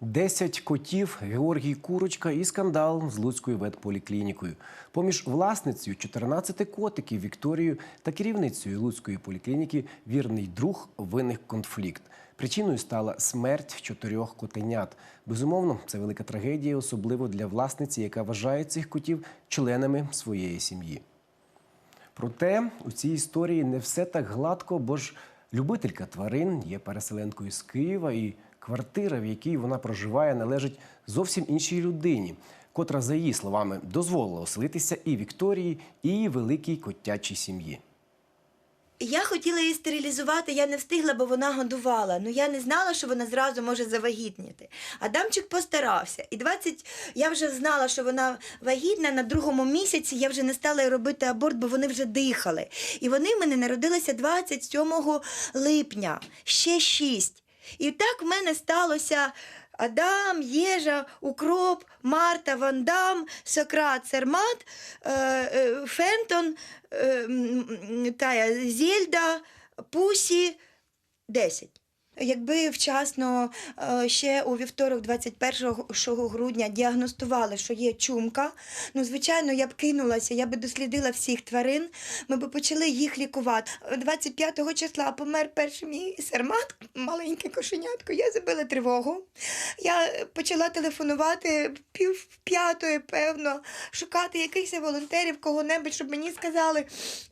Десять котів, Георгій Курочка і скандал з Луцькою ветполіклінікою. Поміж власницею 14 котиків Вікторією та керівницею Луцької поліклініки вірний друг виник конфлікт. Причиною стала смерть чотирьох котенят. Безумовно, це велика трагедія, особливо для власниці, яка вважає цих котів членами своєї сім'ї. Проте у цій історії не все так гладко, бо ж любителька тварин є переселенкою з Києва, і квартира, в якій вона проживає, належить зовсім іншій людині, котра, за її словами, дозволила оселитися і Вікторії, і її великій котячій сім'ї. Я хотіла її стерилізувати, я не встигла, бо вона годувала. Ну я не знала, що вона зразу може завагітніти. Адамчик постарався. І 20... я вже знала, що вона вагітна. На другому місяці я вже не стала робити аборт, бо вони вже дихали. І вони в мене народилися 27 липня, ще шість. І так в мене сталося. Адам, Єжа, Укроп, Марта, Вандам, Сократ, Сермат, е, е, Фентон, е, тая, Зельда, Пусі, 10. Якби вчасно е, ще у вівторок, 21 грудня, діагностували, що є чумка, ну, звичайно, я б кинулася, я би дослідила всіх тварин, ми б почали їх лікувати. 25 числа помер перший мій сермат, маленьке кошенятко. Я забила тривогу. Я почала телефонувати пів п'ятої, певно, шукати якихось волонтерів, кого-небудь, щоб мені сказали,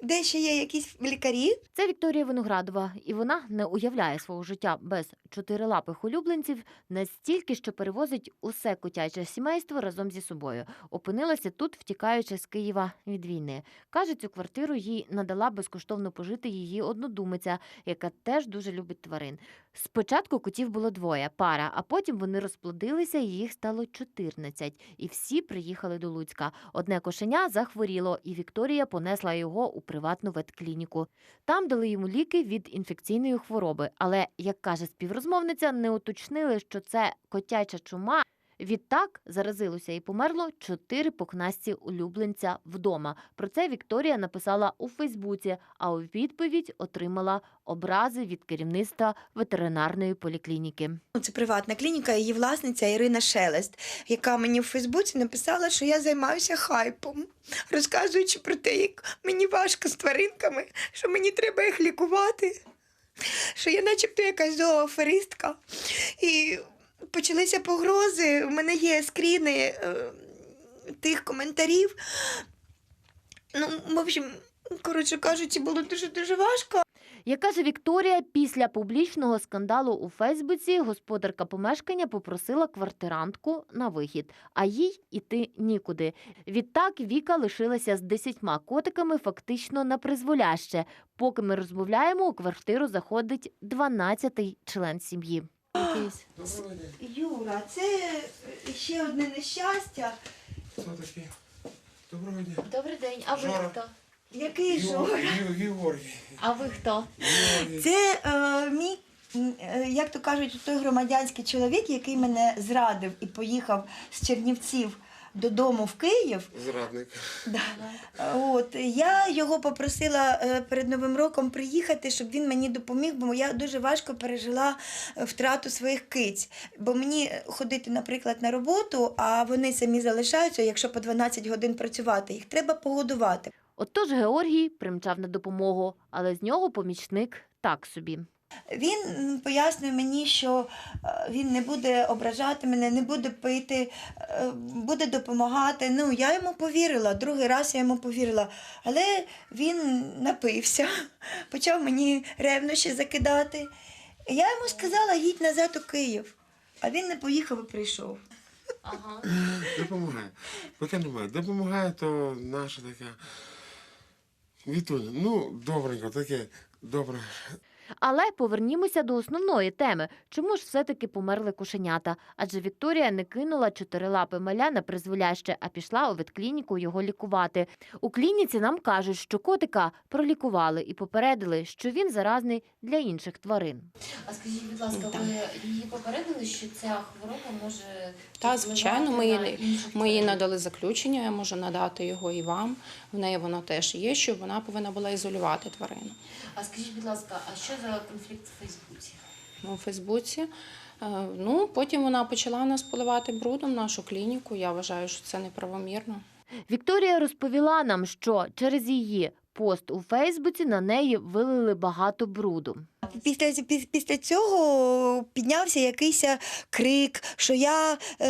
де ще є якісь лікарі. Це Вікторія Виноградова, і вона не уявляє свого життя about чотирилапих улюбленців настільки, що перевозить усе котяче сімейство разом зі собою. Опинилася тут, втікаючи з Києва від війни. Каже, цю квартиру їй надала безкоштовно пожити її однодумиця, яка теж дуже любить тварин. Спочатку котів було двоє, пара, а потім вони розплодилися, і їх стало 14. І всі приїхали до Луцька. Одне кошеня захворіло, і Вікторія понесла його у приватну ветклініку. Там дали йому ліки від інфекційної хвороби. Але, як каже співрозмовниця, не уточнили, що це котяча чума. Відтак заразилося і померло чотири пухнасті улюбленця вдома. Про це Вікторія написала у Фейсбуці, а у відповідь отримала образи від керівництва ветеринарної поліклініки. Ну, Це приватна клініка, її власниця Ірина Шелест, яка мені в Фейсбуці написала, що я займаюся хайпом, розказуючи про те, як мені важко з тваринками, що мені треба їх лікувати, що я начебто якась зооферистка. І почалися погрози. У мене є скріни е, тих коментарів. Ну, в общем, коротше кажучи, було дуже-дуже важко. Як каже Вікторія, після публічного скандалу у Фейсбуці господарка помешкання попросила квартирантку на вихід, а їй іти нікуди. Відтак Віка лишилася з десятьма котиками фактично на призволяще. Поки ми розмовляємо, у квартиру заходить 12-й член сім'ї. Юра, це ще одне нещастя. Хто такий? Доброго дня. Добрий день, а ви хто? Який Жора? Ге- Георгій. А ви хто? Георгій. Це е, мій, е, як то кажуть, той громадянський чоловік, який мене зрадив і поїхав з Чернівців додому в Київ. Зрадник. Да. От я його попросила е, перед Новим роком приїхати, щоб він мені допоміг, бо я дуже важко пережила е, втрату своїх киць. Бо мені ходити, наприклад, на роботу, а вони самі залишаються, якщо по 12 годин працювати, їх треба погодувати. Отож Георгій примчав на допомогу, але з нього помічник так собі. Він пояснює мені, що е, він не буде ображати мене, не буде пити, е, буде допомагати. Ну, я йому повірила, другий раз я йому повірила. Але він напився, почав мені ревнощі закидати. Я йому сказала, їдь назад у Київ. А він не поїхав і прийшов. Ага. Допомагає. Поки немає. Допомагає, то наша така. Вітуня, ну, добренько, таке, добре. Але повернімося до основної теми. Чому ж все-таки померли кошенята? Адже Вікторія не кинула чотирилапи маля на призволяще, а пішла у ветклініку його лікувати. У клініці нам кажуть, що котика пролікували і попередили, що він заразний для інших тварин. А скажіть, будь ласка, Так. ви її попередили, що ця хвороба може Та, звичайно, ми інших ми їй надали заключення, я можу надати його і вам. В неї воно теж є, що вона повинна була ізолювати тварину. А скажіть, будь ласка, а що за конфлікт в Фейсбуці? У Фейсбуці Е, Ну, потім вона почала нас поливати брудом, нашу клініку. Я вважаю, що це неправомірно. Вікторія розповіла нам, що через її пост у Фейсбуці на неї вилили багато бруду. Після, піс- після цього піднявся якийсь крик, що я е,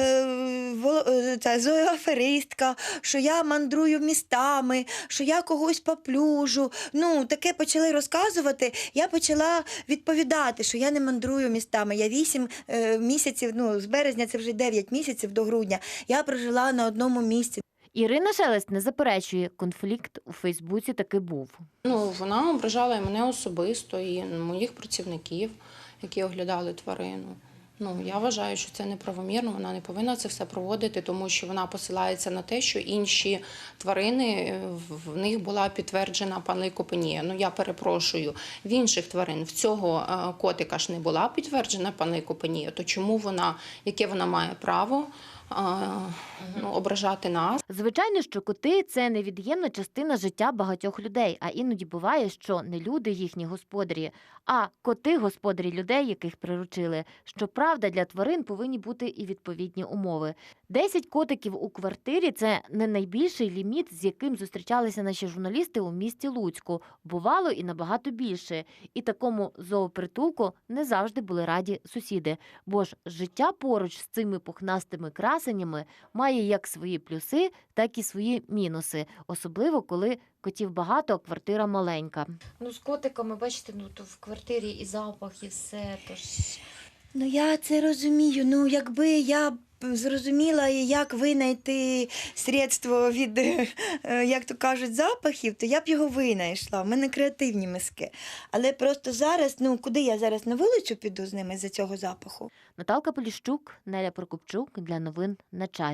е, зооаферистка, що я мандрую містами, що я когось поплюжу. Ну, таке почали розказувати. Я почала відповідати, що я не мандрую містами. Я вісім е, місяців, ну, з березня це вже 9 місяців до грудня. Я прожила на одному місці. Ірина Шелест не заперечує, конфлікт у Фейсбуці таки був. Ну, вона ображала і мене особисто, і моїх працівників, які оглядали тварину. Ну, я вважаю, що це неправомірно, вона не повинна це все проводити, тому що вона посилається на те, що інші тварини е, в- них була підтверджена панлейкопенія. Ну я перепрошую, в інших тварин в цього е, котика ж не була підтверджена панлейкопенія, то чому вона, яке вона має право ну, ображати нас? Звичайно, що коти це невід'ємна частина життя багатьох людей, а іноді буває, що не люди їхні господарі, а коти господарі людей, яких приручили. Щоправда, для тварин повинні бути і відповідні умови. Десять котиків у квартирі це не найбільший ліміт, з яким зустрічалися наші журналісти у місті Луцьку. Бувало і набагато більше. І такому зоопритулку не завжди були раді сусіди. Бо ж життя поруч з цими пухнастими красенями має як свої плюси, так і свої мінуси, особливо коли котів багато, а квартира маленька. Ну, з котиками, бачите, ну то в квартирі і запах, і все. Тож Ну я це розумію. Ну, якби я зрозуміла, як винайти средство від, е, як то кажуть, запахів, то я б його винайшла. У мене креативні миски. Але просто зараз, ну куди я зараз на вулицю піду з ними за цього запаху? Наталка Поліщук, Неля Прокопчук для новин на часі.